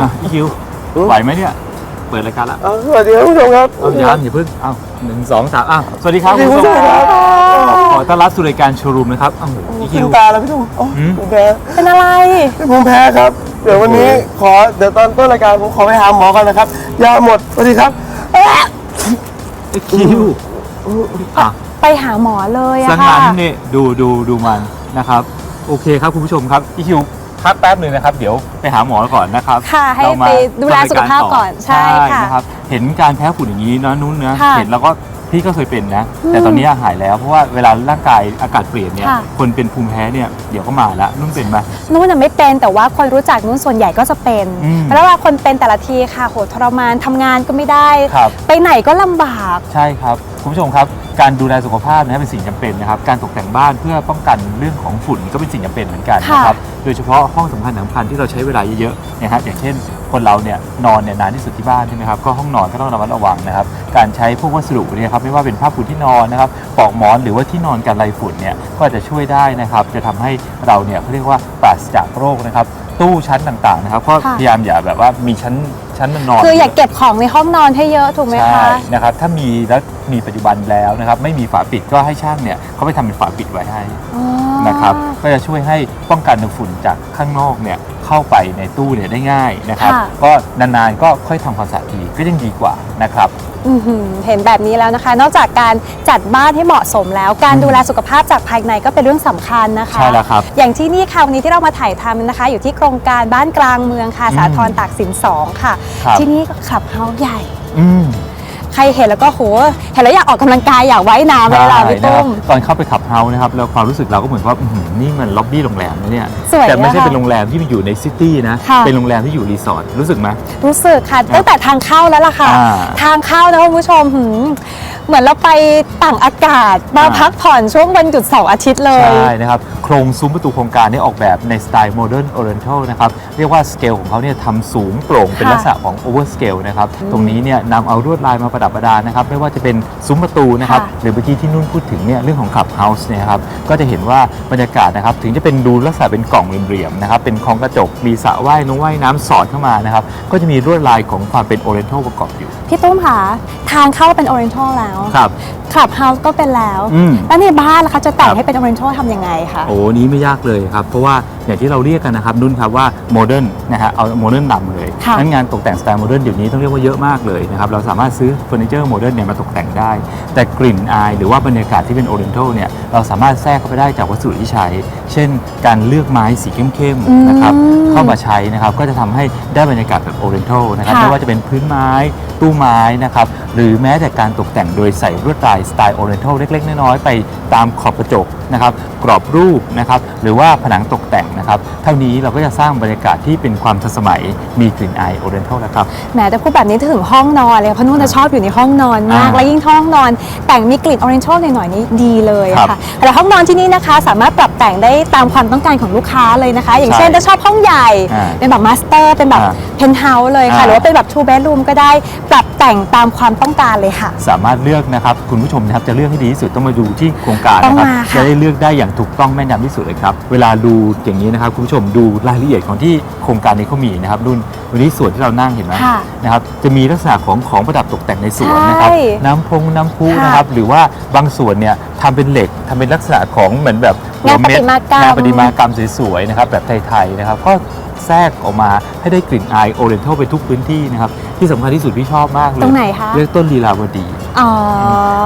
อะอีคิวไหวไหมเนี่ย เปิดรายการละเอาสวัสดีครับคุณผู้ชมครับ เอายามอย่าเพิ่งเอาหนึ่งสองสามอะสวัสดีครับสวัสดีคุณผู้ชมครับ ขอต้อนรับสู่รายการโชว์รูมนะครับอ้าวอีคิขึ้วนตาแล้วพี่ตุ้มโอ้หืม ผมแพ้เป็นอะไร ผมแพ้ครับ เดี๋ยววันนี้ขอเดี๋ยวตอนต้นรายการผมขอไปหาหมอก่อนนะครับยาหมดสวัสดีครับเอ๊ะอีคิวอะ ไปหาหมอเลยสัอะงค่ะ นั้นนี่ดูดูดูมันนะครับ โอเคครับคุณผู้ชมครับอีคิว พักแป๊บหนึ่งนะครับ เดี๋ยวไปหาหมอก่อนนะครับค่ะให้เรามาไปดูแลสุขภาพก่อนใช่ค่ะนะครับเห็นการแพ้ฝุ่นอย่างนี้เนอะนุ่นเนะค่ะเห็นแล้วก็พี่ก็เคยเป็นนะ อืมแต่ตอนนี้หายแล้วเพราะว่าเวลาร่างกายอากาศเปลี่ยนเนี่ยค่ะ คนเป็นภูมิแพ้เนี่ยเดี๋ยวก็มาละนุ่นเป็นไหม นุ่นน่ะไม่เป็นแต่ว่าคนรู้จักนุ่นส่วนใหญ่ก็จะเป็นอืมแล้วเวลาคนเป็นแต่ละทีค่ะโหทรมานทำงานก็ไม่ได้ ครับ ไปไหนก็ลำบาก ใช่ครับ คุณผู้ชมครับ การดูแลสุขภาพนะเป็นสิ่งจำเป็นนะครับ การตกแต่งบ้านเพื่อป้องกันเรื่องของฝุ่นก็เป็นสิ่งจำเป็นเหมือนกันนะครับ โดยเฉพาะห้องสำคัญสำคัญที่เราใช้เวลาเยอะๆนะฮะอย่างเช่น คนเราเนี่ยนอนเนี่ยนานที่สุดที่บ้านใช่ไหมครับ ก็ห้องนอนก็ต้องระมัดระวังนะครับ การใช้พวกวัสดุเนี่ยครับไม่ว่าเป็นผ้าปูที่นอนนะครับปลอกหมอนหรือว่าที่นอนกันไรฝุ่นเนี่ยก็จะช่วยได้นะครับ จะทำให้เราเนี่ยเขาเรียกว่าปราศจากโรคนะครับ ตู้ชั้นต่างๆนะครับก็ค่ะพยายามอย่าแบบว่ามีชั้นชั้นมันนอนคืออย่าเก็บของในห้องนอนให้เยอะถูกไหมใช่คะนะครับถ้ามีแล้วมีปัจจุบันแล้วนะครับไม่มีฝาปิดก็ให้ช่างเนี่ยเขาไปทำเป็นฝาปิดไว้ให้ อ๋อ นะครับก็จะช่วยให้ป้องกันฝุ่นจากข้างนอกเนี่ยเข้าไปในตู้เนี่ยได้ง่ายนะครับค่ะ ก็นานๆก็ค่อยทำความสะอาดทีก็ยังดีกว่านะครับ อื้อหือเห็นแบบนี้แล้วนะคะ นอกจากการจัดบ้านให้เหมาะสมแล้ว การอืมดูแลสุขภาพจากภายในก็เป็นเรื่องสำคัญนะคะ ใช่แล้วครับ อย่างที่นี่ค่ะวันนี้ที่เรามาถ่ายทำนะคะ อยู่ที่โครงการบ้านกลางเมืองค่ะอืมสาทรตากสินสองค่ะ ครับ ที่นี่ก็ขับเฮาส์ใหญ่ อืม ใครเห็นแล้วก็โหเห็นแล้วอยากออกกำลังกายอยากว่ายน้ำเลยล่ะพี่นะคตุ้รับมตอนเข้าไปขับเฮาส์นะครับแล้วความรู้สึกเราก็เหมือนว่าอื้อหือนี่มันล็อบบี้โรงแรมนะเนี่ยสวยแต่ไม่ใช่นะคะเป็นโรงแรมที่มันอยู่ในซิตี้นะค่ะเป็นโรงแรมที่อยู่รีสอร์ทรู้สึกไหมรู้สึกค่ะตั้งแต่ทางเข้าแล้วล่ะค่ะอ่าทางเข้านะคุณผู้ชมหืมเหมือนเราไปต่างอากาศมาอ่าพักผ่อนช่วงวันหยุดเสาร์อาทิตย์เลย ใช่นะครับ โครงซุ้มประตูโครงการนี้ออกแบบในสไตล์โมเดิร์นโอเรนทัลนะครับ เรียกว่าสเกลของเขาเนี่ยทำสูงโปร่งเป็นค่ะลักษณะของโอเวอร์สเกลนะครับ ตรงนี้เนี่ยนำเอาลวดลายมาประดับประดานะครับไม่ว่าจะเป็นซุ้มประตูนะครับค่ะหรือเมื่อกี้ที่นุ่นพูดถึงเนี่ยเรื่องของคลับเฮาส์เนี่ยครับก็จะเห็นว่าบรรยากาศนะครับถึงจะเป็นดูลักษณะเป็นกล่องเหลี่ยมๆนะครับเป็นคลองกระจกมีสระว่ายน้ำว่ายน้ำสอดเข้ามานะครับก็จะมีลวดลายของความเป็นโอเรนทัลประกอบอยู่พี่ตุ้มค่ะทางเข้าเป็น Oriental แล้วครับ คลับเฮาส์ก็เป็นแล้ว อืม แล้วในบ้านล่ะคะจะแต่คงรับให้เป็น Oriental ทำยังไงคะ โอ้นี้ไม่ยากเลยครับ เพราะว่าอย่างที่เราเรียกกันนะครับนุ่นครับว่าโมเดิร์นนะฮะเอาโมเดิร์นนำเลยค่ะ นั้นงานตกแต่งสไตล์โมเดิร์นเดี๋ยวนี้ต้องเรียกว่าเยอะมากเลยนะครับเราสามารถซื้อเฟอร์นิเจอร์โมเดิร์นเนี่ยมาตกแต่งได้ แต่กลิ่นอายหรือว่าบรรยากาศที่เป็นโอเรนทัลเนี่ยเราสามารถแทรกเข้าไปได้จากวัสดุที่ใช้ เช่น การเลือกไม้สีเข้มๆนะครับเข้ามาใช้นะครับก็จะทำให้ได้บรรยากาศแบบโอเรนทัลนะครับค่ะไม่ว่าจะเป็นพื้นไม้ตู้ไม้นะครับหรือแม้แต่การตกแต่งโดยใส่ลวดลายสไตล์โอเรนทัลเล็ก ๆ น้อยๆไปตามขอบกระจกนะครับกรอบรูปนะครับหรือว่าผนังตกแต่งนะครับเท่านี้เราก็จะสร้างบรรยากาศที่เป็นความทันสมัยมีกลิ่นอายโอเรนทัลแล้วครับแหมแต่พูดแบบนี้ถึงห้องนอนเลยเพราะนุ่นจะชอบอยู่ในห้องนอนมาก อ่าและยิ่งห้องนอน แต่งมีกลิ่น Oriental หน่อยๆนี่ดีเลยครับค่ะแต่ห้องนอนที่นี่นะคะ สามารถปรับแต่งได้ตามความต้องการของลูกค้าเลยนะคะ อย่างเช่นใช่ถ้าชอบห้องใหญ่ อ่าเป็นแบบมาสเตอร์เป็นแบบอ่าเพนท์เฮาส์เลยค่ะ อ่า หรือว่าเป็นแบบ two bedroom ก็ได้ปรับแต่งตามความต้องการเลยค่ะ สามารถเลือกนะครับคุณผู้ชมนะครับจะเลือกให้ดีที่สุดต้องมาดูที่โครงการต้องนะครับมาค่ะ จะได้เลือกได้อย่างถูกต้องแม่นยำที่สุดเลยครับเวลาดูอย่างนี้นะครับคุณผู้ชมดูรายละเอียดของที่โครงการนี้เขามีนะครับรุ่นวันนี้ส่วนที่เรานั่งเห็นไหมค่ะนะครับจะมีลักษณะของของประดับตกแต่งในสวนนะครับ ใช่น้ำพงน้ำพุค่ะนะครับ หรือว่าบางส่วนเนี่ยทำเป็นเหล็กทำเป็นลักษณะของเหมือนแบบงานหัวเม็ดประติมากรรม งานประติมากรรมสวยๆนะครับแบบไทยๆนะครับ ก็แทรกออกมาให้ได้กลิ่นอายโอเรนทัลไปทุกพื้นที่นะครับ ที่สำคัญที่สุดพี่ชอบมากเลยตรงไหนคะเรียกต้นลีลาวดีอ๋อ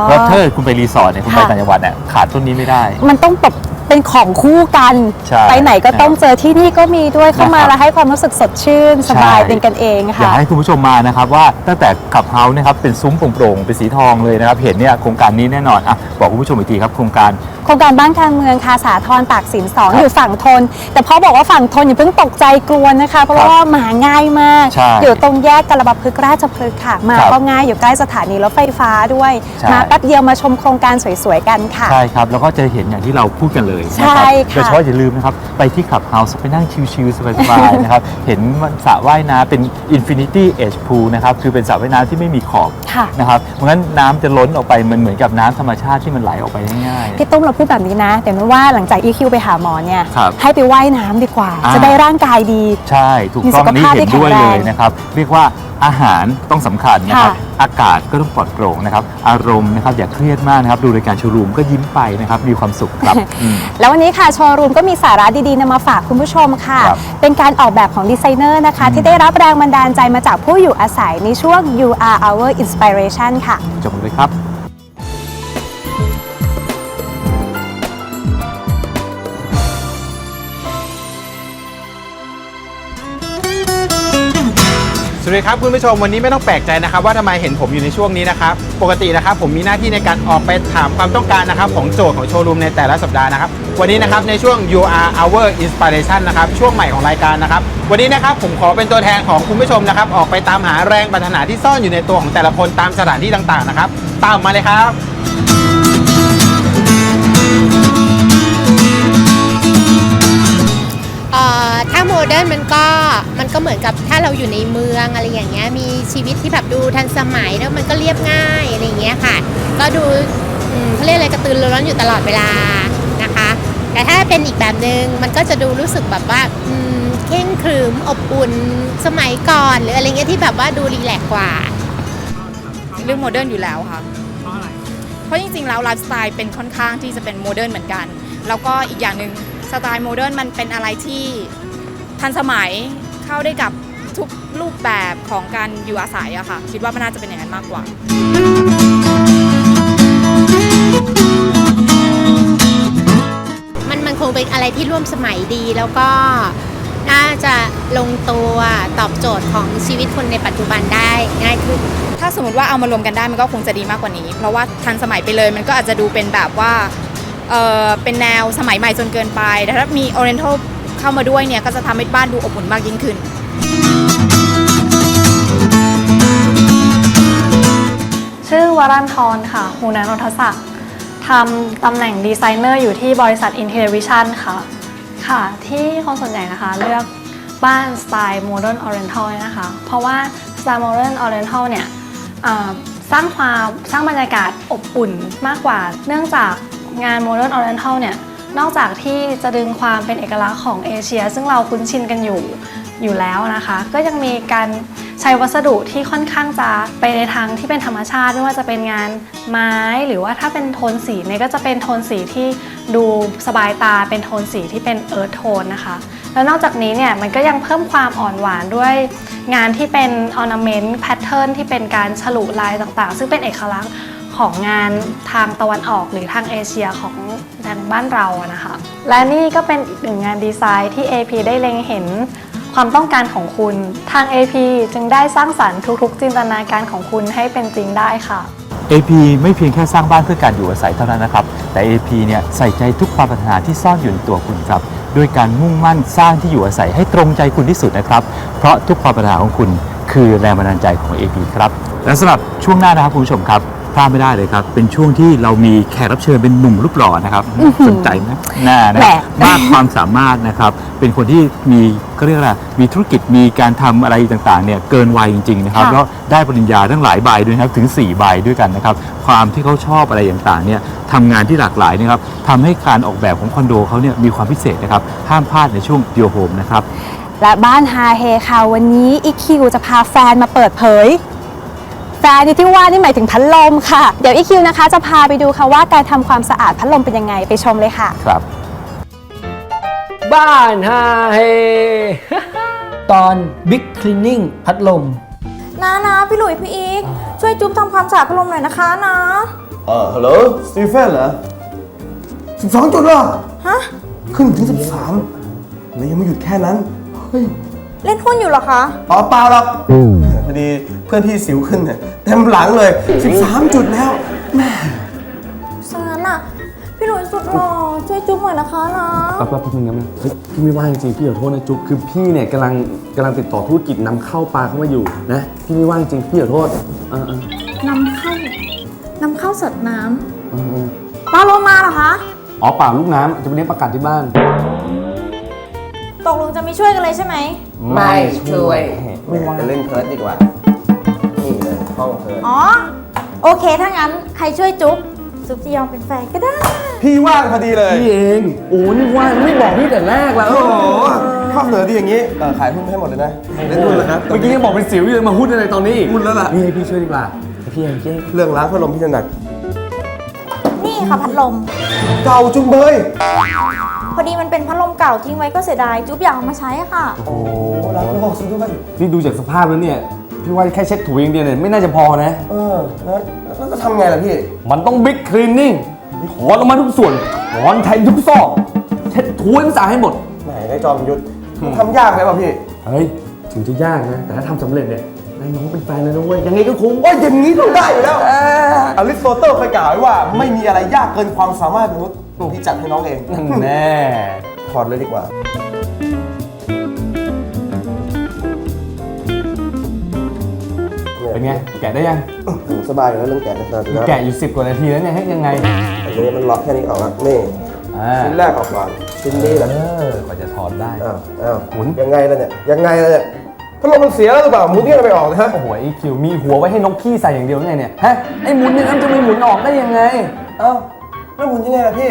แล้วถ้าเกิดคุณไปรีสอร์ทเนี่ยคุณไปค่ะ ต่างจังหวัดเนี่ยขาดต้นนี้ไม่ได้ มันต้องแบบ เป็นของคู่กัน ใช่ไปไหนก็ต้องเจอที่นี่ก็มีด้วยเข้ามานะครับ แล้วให้ความรู้สึกสดชื่น สบายใช่เป็นกันเองอยากค่ะ ให้คุณผู้ชมมานะครับว่าตั้งแต่ขับเฮาส์นะครับเป็นซุ้มโปร่งๆเป็นสีทองเลยนะครับ เห็นเนี่ยโครงการนี้แน่นอนอะบอกคุณผู้ชมอีกทีครับโครงการ โครงการบ้านกลางเมืองค่ะสาทรตากสินสองครับอยู่ฝั่งทน แต่พอบอกว่าฝั่งทนอย่าเพิ่งตกใจกลัวนะคะ เพราะครับว่ามาง่ายมาก ใช่อยู่ตรงแยกกระบะพฤกษ์ราชพฤกษ์ค่ะ มาครับก็ง่ายอยู่ใกล้สถานีรถไฟฟ้าด้วย ใช่ มาแป๊บเดียวมาชมโครงการสวยๆกันค่ะ ใช่ครับ แล้วก็จะเห็นอย่างที่เราพูดกันเลยเลยนะครับใช่ค่ะ โดยเฉพาะอย่าลืมนะครับ ไปที่ขับเฮาส์ไปนั่งชิลๆสบายๆนะครับ เห็นสระว่ายน้ำเป็น Infinity Edge Pool นะครับ คือเป็นสระว่ายน้ำที่ไม่มีขอบค่ะ นะครับเพราะงั้นน้ำจะล้นออกไปมันเหมือนกับน้ำธรรมชาติที่มันไหลออกไปง่ายๆพี่ตุ้มเราพูดแบบนี้นะ แต่ไม่ว่าหลังจาก EQ ไปหาหมอเนี่ย ครับให้ไปว่ายน้ำดีกว่า อ่า จะได้ร่างกายดีใช่ ถูกมีต้สุองขนี่ภาพเห็นที่ด้วยแข็งแรง เลยนะครับ เรียกว่าอาหารต้องสำคัญนะครับค่ะอากาศก็ต้องปลอดโปร่งนะครับ อารมณ์นะครับอย่าเครียดมากนะครับ ดูรายการโชว์รูมก็ยิ้มไปนะครับ มีความสุขครับอืมแล้ววันนี้ค่ะโชว์รูมก็มีสาระดีๆนำมาฝากคุณผู้ชมค่ะครับเป็นการออกแบบของดีไซเนอร์นะคะ ที่ได้รับแรงบันดาลใจมาจากผู้อยู่อาศัยในช่วง You Are Our Inspiration ค่ะจบเลยครับ สวัสดีครับคุณผู้ชมวันนี้ไม่ต้องแปลกใจนะครับว่าทำไมเห็นผมอยู่ในช่วงนี้นะครับปกตินะครับผมมีหน้าที่ในการออกไปถามความต้องการนะครับของโจทย์ของโชว์รูมในแต่ละสัปดาห์นะครับวันนี้นะครับในช่วง You Are Our Inspiration นะครับช่วงใหม่ของรายการนะครับวันนี้นะครับผมขอเป็นตัวแทนของคุณผู้ชมนะครับออกไปตามหาแรงปรารถนาที่ซ่อนอยู่ในตัวของแต่ละคนตามสถานที่ต่างๆนะครับตามมาเลยครับ โมเดิร์นมันก็มันก็เหมือนกับถ้าเราอยู่ในเมืองอะไรอย่างเงี้ยมีชีวิตที่แบบดูทันสมัยแล้วมันก็เรียบง่ายอะไรอย่างเงี้ยค่ะ ก็ดูอืมเขาเรียกอะไรกระตือรือร้นอยู่ตลอดเวลานะคะ แต่ถ้าเป็นอีกแบบหนึง่งมันก็จะดูรู้สึกแบบว่าอืมเข่งขรึมอบอุ่นสมัยก่อน หรืออะไรเงี้ยที่แบบว่าดูรีแลกซ์กว่าเรื่องโมเดิร์นอยู่แล้วค่ะเพราะอะไรเพราะจริงๆแล้วไลฟ์สไตล์เป็นค่อนข้างที่จะเป็นโมเดิร์นเหมือนกัน แล้วก็อีกอย่างหนึ่งสไตล์โมเดิร์นมันเป็นอะไรที่ ทันสมัยเข้าได้กับทุกรูปแบบของการอยู่อาศัยอะค่ะ คิดว่ามันน่าจะเป็นอย่างนั้นมากกว่ามันมันคงเป็นอะไรที่ร่วมสมัยดีแล้วก็น่าจะลงตัวตอบโจทย์ของชีวิตคนในปัจจุบันได้ง่ายขึ้น ถ้าสมมติว่าเอามารวมกันได้มันก็คงจะดีมากกว่านี้ เพราะว่าทันสมัยไปเลยมันก็อาจจะดูเป็นแบบว่าเออเป็นแนวสมัยใหม่จนเกินไปแต่ถ้ามี Oriental เข้ามาด้วยเนี่ยก็จะทำให้บ้านดูอบอุ่นมากยิ่งขึ้น ชื่อวรันทรค่ะหูนันนทศักดิ์ทำตำแหน่งดีไซเนอร์อยู่ที่บริษัท Intellivision ค่ะ ค่ะ ที่คนส่วนใหญ่นะคะเลือกบ้านสไตล์ Modern Oriental นะคะ เพราะว่าสไตล์ Modern Oriental เนี่ยสร้างความสร้างบรรยากาศอบอุ่นมากกว่า เนื่องจากงาน Modern Oriental เนี่ย นอกจากที่จะดึงความเป็นเอกลักษณ์ของเอเชีย ซึ่งเราคุ้นชินกันอยู่อยู่แล้วนะคะ ก็ยังมีการใช้วัสดุที่ค่อนข้างจะไปในทางที่เป็นธรรมชาติ ไม่ว่าจะเป็นงานไม้ หรือว่าถ้าเป็นโทนสีเนี่ยก็จะเป็นโทนสีที่ดูสบายตาเป็นโทนสีที่เป็นเอิร์ธโทนนะคะ แล้วนอกจากนี้เนี่ยมันก็ยังเพิ่มความอ่อนหวานด้วยงานที่เป็นออร์นาเมนต์แพทเทิร์นที่เป็นการฉลุลายต่างๆ ซึ่งเป็นเอกลักษณ์ของงานทางตะวันออกหรือทางเอเชียของ ทางบ้านเราอะนะคะ และนี่ก็เป็นอีกหนึ่งงานดีไซน์ที่ AP ได้เล็งเห็นความต้องการของคุณ ทาง AP จึงได้สร้างสรรค์ทุกๆ จินตนาการของคุณให้เป็นจริงได้ค่ะ AP ไม่เพียงแค่สร้างบ้านเพื่อการอยู่อาศัยเท่านั้นนะครับ แต่ AP เนี่ยใส่ใจทุกความปรารถนาที่ซ่อนอยู่ในตัวคุณครับ ด้วยการมุ่งมั่นสร้างที่อยู่อาศัยให้ตรงใจคุณที่สุดนะครับ เพราะทุกความปรารถนาของคุณคือแรงบันดาลใจของ AP ครับ และสำหรับช่วงหน้านะครับคุณผู้ชมครับ พลาดไม่ได้เลยครับ เป็นช่วงที่เรามีแขกรับเชิญเป็นหนุ่มรูปหล่อนะครับสนใจไหมน่านะแหมมากความสามารถนะครับ เป็นคนที่มีก็เรียกอะไรมีธุรกิจมีการทำอะไรต่างๆเนี่ยเกินวัยจริงๆนะครับค่ะแล้วได้ปริญญาทั้งหลายใบด้วยนะครับถึง 4 ใบด้วยกันนะครับ ความที่เขาชอบอะไรต่างๆเนี่ยทำงานที่หลากหลายนะครับทำให้การออกแบบของคอนโดเขาเนี่ยมีความพิเศษนะครับห้ามพลาดในช่วงเดียวโฮมนะครับและบ้านฮาเฮค่ะวันนี้อีคิวจะพาแฟนมาเปิดเผย แฟนในที่ว่านี่หมายถึงพัดลมค่ะ เดี๋ยวอีคิวนะคะ จะพาไปดูค่ะว่าการทำความสะอาดพัดลมเป็นยังไงไปชมเลยค่ะ ครับ บ้านฮาเฮ ตอน Big Cleaning พัดลม นะนะพี่หลุยพี่อีก ช่วยจุ๊บทำความสะอาดพัดลมหน่อยนะคะนะเออฮัลโหลสตีเฟนเหรอสิบสองจุดเหรอฮะ ขึ้นถึงสิบสามแล้วยังไม่หยุดแค่นั้น เฮ้ย เล่นหุ้นอยู่เหรอคะ อ๋อเปล่าหรอกพอดีเพื่อนที่สิวขึ้นเนี่ยเต็มหลังเลย 13 จุดแล้วแม่สงั้นอะ พี่หลุยสุดหล่อช่วยจุ๊บหน่อยนะคะนะแป๊บแป๊บแป๊บนึงนะแม่เฮ้ยพี่ไม่ว่างจริงๆพี่ขอโทษนะจุ๊บคือพี่เนี่ยกำลังกำลังติดต่อธุรกิจนำเข้าปลาเข้ามาอยู่นะพี่ไม่ว่างจริงพี่ขอโทษเออเออนำเข้านำเข้าสัตว์น้เออเออำปลาโลมาเหรอคะ อ๋อเปล่าลูกน้ำจะไปเลี้ยงประกาศที่บ้าน ตกลงจะไม่ช่วยกันเลยใช่ไหม ไม่ช่วยไม่ว่าจะเล่นเพิร์ดดีกว่า นี่เลยห้องเพิร์ดอ๋อ โอเค ถ้างั้นใครช่วยจุ๊บจุ๊บจะยอมเป็นแฟนก็ได้ พี่ว่างพอดีเลยพี่เองโอ้นี่ว่าไม่บอกพี่แต่แรกแล้วโอ้โหข้าวเหนือดีอย่างนี้เออขายหุ้นให้หมดเลยนะเล่นหุ้นเลยครับเมื่อกี้ยังบอกเป็นสิวอยู่เลยมาหุ้นอะไรตอนนี้อีกหุ้นแล้วล่ะนี่ให้พี่ช่วยดีกว่าให้พี่เองเจ๊เรื่องล้างพัดลมพี่ถนัดนี่ค่ะพัดลมเก่าจุงเบย พอดีมันเป็นพัดลมเก่าทิ้งไว้ก็เสียดาย จุ๊บอยากเอามาใช้อะค่ะโอ้รักโลกซะด้วยพี่ดูจากสภาพแล้วเนี่ยพี่ว่าแค่เช็ดถูอย่างเดียวเนี่ยไม่น่าจะพอนะ เออแล้วแล้วจะทำไงล่ะพี่ มันต้องบิ๊กคลีนนิ่งถอนออกมาทุกส่วนถอนแทนทุกซอกเช็ดถูให้มันสะอาดให้หมด ไหนนายจอมยุทธทำยากไหมวะพี่ เฮ้ยถึงจะยากนะ แต่ถ้าทำสำเร็จเนี่ยนายน้องเป็นแฟนเลยนะเว้ยยังไงก็คุ้มโอ้ยอย่างนี้ต้องได้อยู่แล้วอริสโตเติลเคยกล่าวไว้ว่าไม่มีอะไรยากเกินความสามารถมนุษย์ พี่จัดให้น้องเองนั่นแน่ถอดเลยดีกว่า เป็นไง แกะได้ยังโอ้สบายอยู่แล้วเรื่องแกะนะครับนะแกะอยู่สิบกว่านาทีแล้วเนี่ยให้ยังไงอันนี้มันล็อกแค่นี้ออกแล้วนี่อ่าชิ้นแรกออกก่อนชิ้นนี้แหละเออกว่าจะถอดได้ อ้าวอ้าวหมุนยังไงล่ะเนี่ย ยังไงล่ะเนี่ยพัดลมมันเสียแล้วหรือเปล่าหมุนเนี่ยไม่ออกนะฮะ โอ้โหไอคิวมีหัวไว้ให้นกขี้ใส่อย่างเดียวไงเนี่ย ฮะ ไอหมุนอย่างนั้นจะมีหมุนออกได้ยังไง เอ้า แล้วหมุนยังไงล่ะพี่